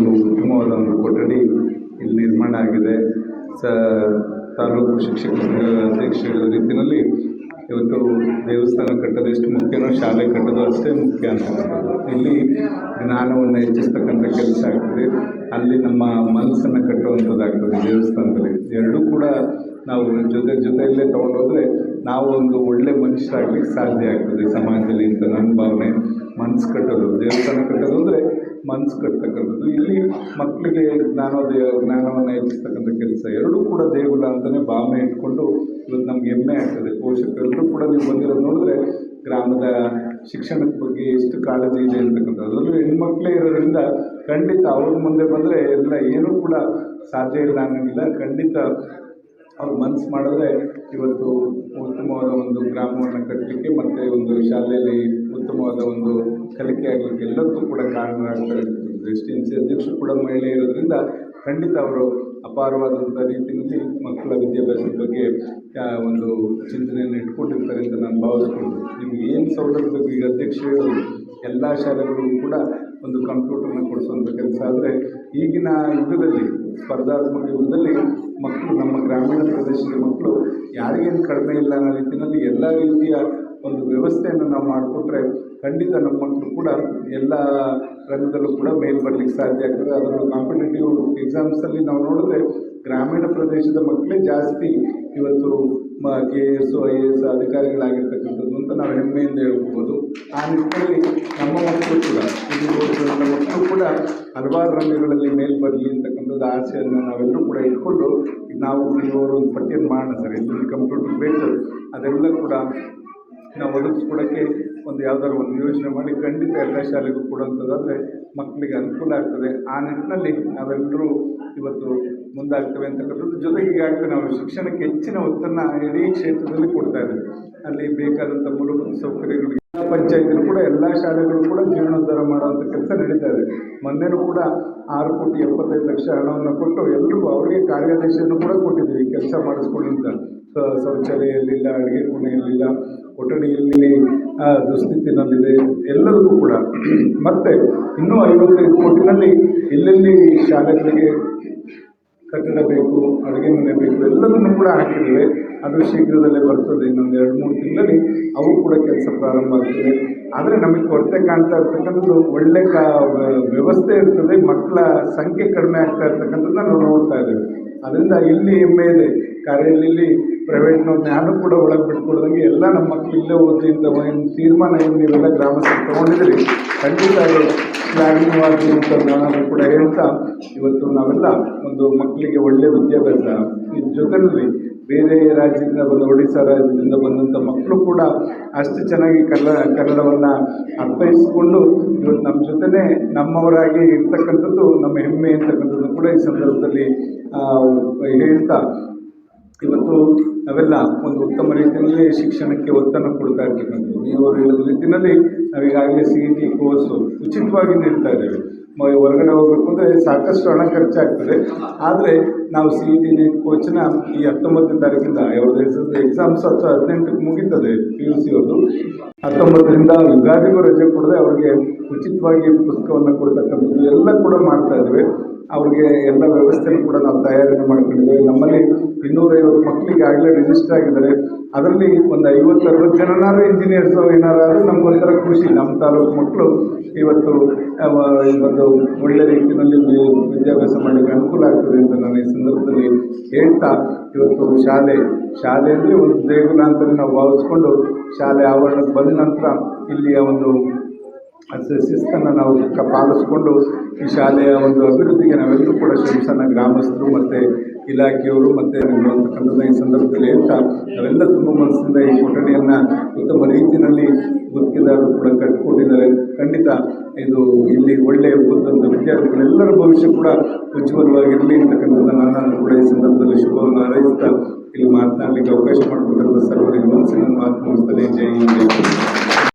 ಒಂದು ಉತ್ತಮವಾದ ಒಂದು ಕೊಠಡಿ ಇಲ್ಲಿ ನಿರ್ಮಾಣ ಆಗಿದೆ. ಸ, ತಾಲೂಕು ಶಿಕ್ಷಕ ಸಂಘದ ಅಧ್ಯಕ್ಷ ಹೇಳಿದ ರೀತಿಯಲ್ಲಿ ಇವತ್ತು ದೇವಸ್ಥಾನ ಕಟ್ಟೋದು ಎಷ್ಟು ಮುಖ್ಯನೋ, ಶಾಲೆ ಕಟ್ಟೋದು ಅಷ್ಟೇ ಮುಖ್ಯ ಅಂತ ಇಲ್ಲಿ ಜ್ಞಾನವನ್ನು ಹೆಚ್ಚಿಸ್ತಕ್ಕಂಥ ಕೆಲಸ ಆಗ್ತದೆ. ಅಲ್ಲಿ ನಮ್ಮ ಮನಸ್ಸನ್ನು ಕಟ್ಟುವಂಥದ್ದಾಗ್ತದೆ ದೇವಸ್ಥಾನದಲ್ಲಿ. ಎರಡೂ ಕೂಡ ನಾವು ಜೊತೆ, ಜೊತೆಯಲ್ಲೇ ತೊಗೊಂಡೋದ್ರೆ ನಾವು ಒಂದು ಒಳ್ಳೆ ಮನುಷ್ಯರಾಗಲಿಕ್ಕೆ ಸಾಧ್ಯ ಆಗ್ತದೆ ಸಮಾಜದಲ್ಲಿ ಅಂತ ನನ್ನ ಭಾವನೆ. ಮನಸ್ಸು ಕಟ್ಟೋದು, ದೇವಸ್ಥಾನ ಕಟ್ಟೋದು ಅಂದರೆ ಮನ್ಸು ಕಟ್ತಕ್ಕಂಥದ್ದು. ಇಲ್ಲಿ ಮಕ್ಕಳಿಗೆ ಜ್ಞಾನೋದಯ, ಜ್ಞಾನವನ್ನು ಹೆಚ್ಚಿಸ್ತಕ್ಕಂಥ ಕೆಲಸ ಎರಡೂ ಕೂಡ ದೇಗುಲ ಅಂತಲೇ ಭಾವನೆ ಇಟ್ಕೊಂಡು ಇವತ್ತು ನಮ್ಗೆ ಹೆಮ್ಮೆ ಆಗ್ತದೆ. ಪೋಷಕರೆಲ್ಲರೂ ಕೂಡ ನೀವು ಬಂದಿರೋದು ನೋಡಿದ್ರೆ ಗ್ರಾಮದ ಶಿಕ್ಷಣದ ಬಗ್ಗೆ ಎಷ್ಟು ಕಾಳಜಿ ಇದೆ ಅಂತಕ್ಕಂಥದ್ದು. ಅದರಲ್ಲೂ ಹೆಣ್ಮಕ್ಳೇ ಇರೋದ್ರಿಂದ ಖಂಡಿತ ಅವ್ರ ಮುಂದೆ ಬಂದರೆ ಎಲ್ಲ ಏನೂ ಕೂಡ ಸಾಧ್ಯ ಇಲ್ಲ ಅನ್ನೋಂಗಿಲ್ಲ. ಖಂಡಿತ ಅವ್ರು ಮನ್ಸು ಮಾಡಿದ್ರೆ ಇವತ್ತು ಉತ್ತಮವಾದ ಒಂದು ಗ್ರಾಮವನ್ನು ಕಟ್ಟಲಿಕ್ಕೆ ಮತ್ತು ಒಂದು ಶಾಲೆಯಲ್ಲಿ ಉತ್ತಮವಾದ ಒಂದು ಕಲಿಕೆ ಆಗಲಿಕ್ಕೆ ಎಲ್ಲದಕ್ಕೂ ಕೂಡ ಕಾರಣರಾಗ್ತಾರೆ ಎಸ್ ಟಿ ಅಧ್ಯಕ್ಷರು ಕೂಡ ಮಹಿಳೆ ಇರೋದ್ರಿಂದ ಖಂಡಿತ ಅವರು ಅಪಾರವಾದಂಥ ರೀತಿಯಲ್ಲಿ ಮಕ್ಕಳ ವಿದ್ಯಾಭ್ಯಾಸದ ಬಗ್ಗೆ ಒಂದು ಚಿಂತನೆಯನ್ನು ಇಟ್ಕೊಂಡಿರ್ತಾರೆ ಅಂತ ನಾನು ಭಾವಿಸ್ಕೊಂಡು ನಿಮ್ಗೆ ಏನು ಸೌಲಭ್ಯ ಈಗ ಅಧ್ಯಕ್ಷ ಎಲ್ಲ ಶಾಲೆಗಳಿಗೂ ಕೂಡ ಒಂದು ಕಂಪ್ಯೂಟರ್ನ ಕೊಡಿಸುವಂಥ ಕೆಲಸ. ಆದರೆ ಈಗಿನ ಯುಗದಲ್ಲಿ, ಸ್ಪರ್ಧಾತ್ಮಕ ಯುಗದಲ್ಲಿ ಮಕ್ಕಳು ನಮ್ಮ ಗ್ರಾಮೀಣ ಪ್ರದೇಶದ ಮಕ್ಕಳು ಯಾರಿಗೇನು ಕಡಿಮೆ ಇಲ್ಲ ಅನ್ನೋ ರೀತಿಯಲ್ಲಿ ಎಲ್ಲ ರೀತಿಯ ಒಂದು ವ್ಯವಸ್ಥೆಯನ್ನು ನಾವು ಮಾಡಿಕೊಟ್ರೆ ಖಂಡಿತ ನಮ್ಮ ಮಕ್ಕಳು ಕೂಡ ಎಲ್ಲ ರಂಗದಲ್ಲೂ ಕೂಡ ಮೇಲ್ ಬರಲಿಕ್ಕೆ ಸಾಧ್ಯ ಆಗ್ತದೆ. ಅದರಲ್ಲೂ ಕಾಂಪಿಟೇಟಿವ್ ಎಕ್ಸಾಮ್ಸಲ್ಲಿ ನಾವು ನೋಡಿದ್ರೆ ಗ್ರಾಮೀಣ ಪ್ರದೇಶದ ಮಕ್ಕಳೇ ಜಾಸ್ತಿ ಇವತ್ತು ಮ K S I A S ಅಧಿಕಾರಿಗಳಾಗಿರ್ತಕ್ಕಂಥದ್ದು ಅಂತ ನಾವು ಹೆಮ್ಮೆಯಿಂದ ಹೇಳ್ಬೋದು. ಆ ನಿಟ್ಟಿನಲ್ಲಿ ನಮ್ಮ ಮಕ್ಕಳು ಕೂಡ ನಮ್ಮ ಮಕ್ಕಳು ಕೂಡ ಹಲವಾರು ರಂಗಗಳಲ್ಲಿ ಮೇಲೆ ಬರಲಿ ಅಂತಕ್ಕಂಥದ್ದು ಆಸೆಯನ್ನು ನಾವೆಲ್ಲರೂ ಕೂಡ ಇಟ್ಕೊಂಡು, ನಾವು ಇವರು ಒಂದು ಪಟ್ಟಿಯನ್ನು ಮಾಡೋಣ ಸರ್ ಎಲ್ಲೆಲ್ಲಿ ಕಂಪ್ಯೂಟರ್ ಬೇಕು ಅದೆಲ್ಲ ಕೂಡ ನಾವು ಒದಗಿಸ್ಕೊಡೋಕ್ಕೆ ಒಂದು ಯಾವ್ದಾದ್ರು ಒಂದು ಯೋಚನೆ ಮಾಡಿ ಖಂಡಿತ ಎಲ್ಲ ಶಾಲೆಗೂ ಕೊಡುವಂಥದ್ದಾದರೆ ಮಕ್ಕಳಿಗೆ ಅನುಕೂಲ ಆಗ್ತದೆ. ಆ ನಿಟ್ಟಿನಲ್ಲಿ ನಾವೆಲ್ಲರೂ ಇವತ್ತು ಮುಂದಾಗ್ತೇವೆ ಅಂತಕ್ಕಂಥದ್ದು ಜೊತೆಗೆ ಈಗಾಗಲೇ ನಾವು ಶಿಕ್ಷಣಕ್ಕೆ ಹೆಚ್ಚಿನ ಒತ್ತನ್ನು ಇಡೀ ಕ್ಷೇತ್ರದಲ್ಲಿ ಕೊಡ್ತಾ ಇದ್ದೀವಿ. ಅಲ್ಲಿ ಬೇಕಾದಂಥ ಮೂಲಭೂತ ಸೌಕರ್ಯಗಳು, ಜಿಲ್ಲಾ ಪಂಚಾಯತಿನೂ ಕೂಡ ಎಲ್ಲ ಶಾಲೆಗಳು ಕೂಡ ಜೀರ್ಣೋದ್ಧಾರ ಮಾಡುವಂಥ ಕೆಲಸ ನಡೀತಾ ಇದೆ. ಮೊನ್ನೆನೂ ಕೂಡ ಆರು ಕೋಟಿ ಎಪ್ಪತ್ತೈದು ಲಕ್ಷ ಹಣವನ್ನು ಕೊಟ್ಟು ಎಲ್ಲರೂ ಅವರಿಗೆ ಕಾರ್ಯಾದೇಶವನ್ನು ಕೂಡ ಕೊಟ್ಟಿದ್ದೀವಿ. ಕೆಲಸ ಮಾಡಿಸ್ಕೊಳ್ಳಿ ಅಂತ. ಶೌಚಾಲಯ ಇರಲಿಲ್ಲ ಅಡುಗೆ ಕೋಣೆ ಇರಲಿಲ್ಲ ಕೊಠಡಿಯಲ್ಲಿ ದುಸ್ಥಿತಿನಲ್ಲಿದೆ ಎಲ್ಲರಿಗೂ ಕೂಡ. ಮತ್ತು ಇನ್ನೂ ಐವತ್ತೈದು ಕೋಟಿನಲ್ಲಿ ಎಲ್ಲೆಲ್ಲಿ ಶಾಲೆಗಳಿಗೆ ಕಟ್ಟಡ ಬೇಕು ಅಡುಗೆ ಮನೆ ಬೇಕು, ಎಲ್ಲದನ್ನು ಕೂಡ ಹಾಕಿದ್ದೇವೆ. ಅದು ಶೀಘ್ರದಲ್ಲೇ ಬರ್ತದೆ, ಇನ್ನೊಂದು ಎರಡು ಮೂರು ತಿಂಗಳಲ್ಲಿ ಅವು ಕೂಡ ಕೆಲಸ ಪ್ರಾರಂಭ ಆಗ್ತದೆ. ಆದರೆ ನಮಗೆ ಕೊರತೆ ಕಾಣ್ತಾ ಇರ್ತಕ್ಕಂಥದ್ದು ಒಳ್ಳೆ ಕ ವ್ಯವಸ್ಥೆ ಇರ್ತದೆ, ಮಕ್ಕಳ ಸಂಖ್ಯೆ ಕಡಿಮೆ ಆಗ್ತಾ ಇರ್ತಕ್ಕಂಥದ್ದನ್ನ ನಾವು ನೋಡ್ತಾ ಇದ್ದೇವೆ. ಅದರಿಂದ ಇಲ್ಲಿ ಹೆಮ್ಮೆ ಇದೆ. ಪ್ರೈವೇಟ್ನವ್ರನ್ನ ನಾನು ಕೂಡ ಒಳಗೆ ಬಿಟ್ಕೊಳ್ದಂಗೆ ಎಲ್ಲ ನಮ್ಮ ಮಕ್ಕಳು ಇಲ್ಲೇ ಓದಿ ಅಂತ ಒಂದು ತೀರ್ಮಾನ ಏನು ನೀವೆಲ್ಲ ಗ್ರಾಮಸ್ಥರು ತೊಗೊಂಡಿದ್ದೀರಿ. ಖಂಡಿತ ಅದು ಶ್ಲಾಘನೀಯವಾಗಿ ಅಂತ ನಾನು ಕೂಡ ಹೇಳ್ತಾ ಇವತ್ತು ನಾವೆಲ್ಲ ಒಂದು ಮಕ್ಕಳಿಗೆ ಒಳ್ಳೆಯ ವಿದ್ಯಾಭ್ಯಾಸ ಈ ಜೊತೆಯಲ್ಲಿ ಬೇರೆ ರಾಜ್ಯದಿಂದ ಬಂದ ಒಡಿಶಾ ರಾಜ್ಯದಿಂದ ಬಂದಂಥ ಮಕ್ಕಳು ಕೂಡ ಅಷ್ಟು ಚೆನ್ನಾಗಿ ಕನ್ನಡ ಕನ್ನಡವನ್ನು ಅರ್ಥೈಸಿಕೊಂಡು ಇವತ್ತು ನಮ್ಮ ಜೊತೆನೇ ನಮ್ಮವರಾಗಿ ಇರ್ತಕ್ಕಂಥದ್ದು, ನಮ್ಮ ಹೆಮ್ಮೆ ಇರ್ತಕ್ಕಂಥದ್ದು ಕೂಡ ಈ ಸಂದರ್ಭದಲ್ಲಿ ಹೇಳ್ತಾ ಇವತ್ತು ನಾವೆಲ್ಲ ಒಂದು ಉತ್ತಮ ರೀತಿಯಲ್ಲಿ ಶಿಕ್ಷಣಕ್ಕೆ ಒತ್ತನ್ನು ಕೊಡ್ತಾ ಇರ್ತಕ್ಕಂಥದ್ದು. ಇವರು ಹೇಳಿದ ರೀತಿಯಲ್ಲಿ ನಾವೀಗಾಗಲೇ ಸಿ ಇ ಟಿ ಕೋರ್ಸು ಉಚಿತವಾಗಿ ನೀಡ್ತಾ ಇದ್ದೇವೆ. ಹೊರಗಡೆ ಹೋಗಬೇಕು ಅಂದರೆ ಸಾಕಷ್ಟು ಹಣ ಖರ್ಚಾಗ್ತದೆ. ಆದರೆ ನಾವು ಸಿ ಇ ಟಿ ನೀಟ್ ಕೋಚ್ನ ಈ ಹತ್ತೊಂಬತ್ತನೇ ತಾರೀಕಿಂದ ಅವ್ರದ್ದು ಎಕ್ಸಾಮ್ಸ್ ಹತ್ತು, ಹದಿನೆಂಟಕ್ಕೆ ಮುಗೀತದೆ ಪಿ ಯು ಸಿ ಅವ್ರದ್ದು. ಹತ್ತೊಂಬತ್ತರಿಂದ ಯುಗಾದಿಗೂ ರಜೆ ಕೊಡದೆ ಅವರಿಗೆ ಉಚಿತವಾಗಿ ಪುಸ್ತಕವನ್ನು ಕೊಡ್ತಕ್ಕಂಥದ್ದು ಎಲ್ಲ ಕೂಡ ಮಾಡ್ತಾ ಇದ್ದೇವೆ. ಅವ್ರಿಗೆ ಎಲ್ಲ ವ್ಯವಸ್ಥೆನು ಕೂಡ ನಾವು ತಯಾರಿಯನ್ನು ಮಾಡ್ಕೊಂಡಿದ್ದೇವೆ. ನಮ್ಮಲ್ಲಿ ಇನ್ನೂರೈವತ್ತು ಮಕ್ಕಳಿಗೆ ಆಗಲೇ ರಿಜಿಸ್ಟರ್ ಆಗಿದ್ದಾರೆ. ಅದರಲ್ಲಿ ಒಂದು ಐವತ್ತು, ಅರವತ್ತು ಜನನಾರು ಇಂಜಿನಿಯರ್ಸ್ ಏನಾರು ಒಂಥರ ಖುಷಿ. ನಮ್ಮ ತಾಲೂಕು ಮಕ್ಕಳು ಇವತ್ತು ಒಂದು ಒಳ್ಳೆ ರೀತಿಯಲ್ಲಿ ವಿದ್ಯಾಭ್ಯಾಸ ಮಾಡಲಿಕ್ಕೆ ಅನುಕೂಲ ಆಗ್ತದೆ ಅಂತ ನಾನು ಈ ಸಂದರ್ಭದಲ್ಲಿ ಹೇಳ್ತಾ ಇವತ್ತು ಶಾಲೆ, ಶಾಲೆಯಲ್ಲಿ ಒಂದು ದೇಗುಲ ಅಂತಲೇ ನಾವು ಭಾವಿಸ್ಕೊಂಡು ಶಾಲೆ ಆವರಣಕ್ಕೆ ಬಂದ ನಂತರ ಇಲ್ಲಿಯ ಒಂದು ಶಿಸ್ತನ್ನು ನಾವು ಪಾಲಿಸ್ಕೊಂಡು ಈ ಶಾಲೆಯ ಒಂದು ಅಭಿವೃದ್ಧಿಗೆ ನಾವೆಲ್ಲರೂ ಕೂಡ ಶ್ರಮಿಸೋಣ. ಗ್ರಾಮಸ್ಥರು ಮತ್ತು ಇಲಾಖೆಯವರು ಮತ್ತು ಅಂತಕ್ಕಂಥದ್ದು ಈ ಸಂದರ್ಭದಲ್ಲಿ ಅಂತ ನಾವೆಲ್ಲ ತುಂಬ ಮನಸ್ಸಿಂದ ಈ ಕೊಠಡಿಯನ್ನು ಉತ್ತಮ ರೀತಿಯಲ್ಲಿ ಗುತ್ತಿಗೆದಾರರು ಕೂಡ ಕಟ್ಟಿಕೊಂಡಿದ್ದಾರೆ ಖಂಡಿತ ಇದು ಇಲ್ಲಿ ಒಳ್ಳೆಯ ಬಂದಂಥ ವಿದ್ಯಾರ್ಥಿಗಳೆಲ್ಲರ ಭವಿಷ್ಯ ಕೂಡ ಉಜ್ವಲವಾಗಿರಲಿ ಅಂತಕ್ಕಂಥದ್ದನ್ನು ನಾನು ಕೂಡ ಈ ಸಂದರ್ಭದಲ್ಲಿ ಶುಭವನ್ನು ಹಾರೈಸ್ತಾ, ಇಲ್ಲಿ ಮಾತನಾಡಲಿಕ್ಕೆ ಅವಕಾಶ ಮಾಡಿಕೊಟ್ಟಂಥ ಸರ್ವರಿಗೆ ಮನಸ್ಸಿನ ಮಾತು ಮುಗಿಸ್ತಾನೆ. ಜೈ ಜೈ.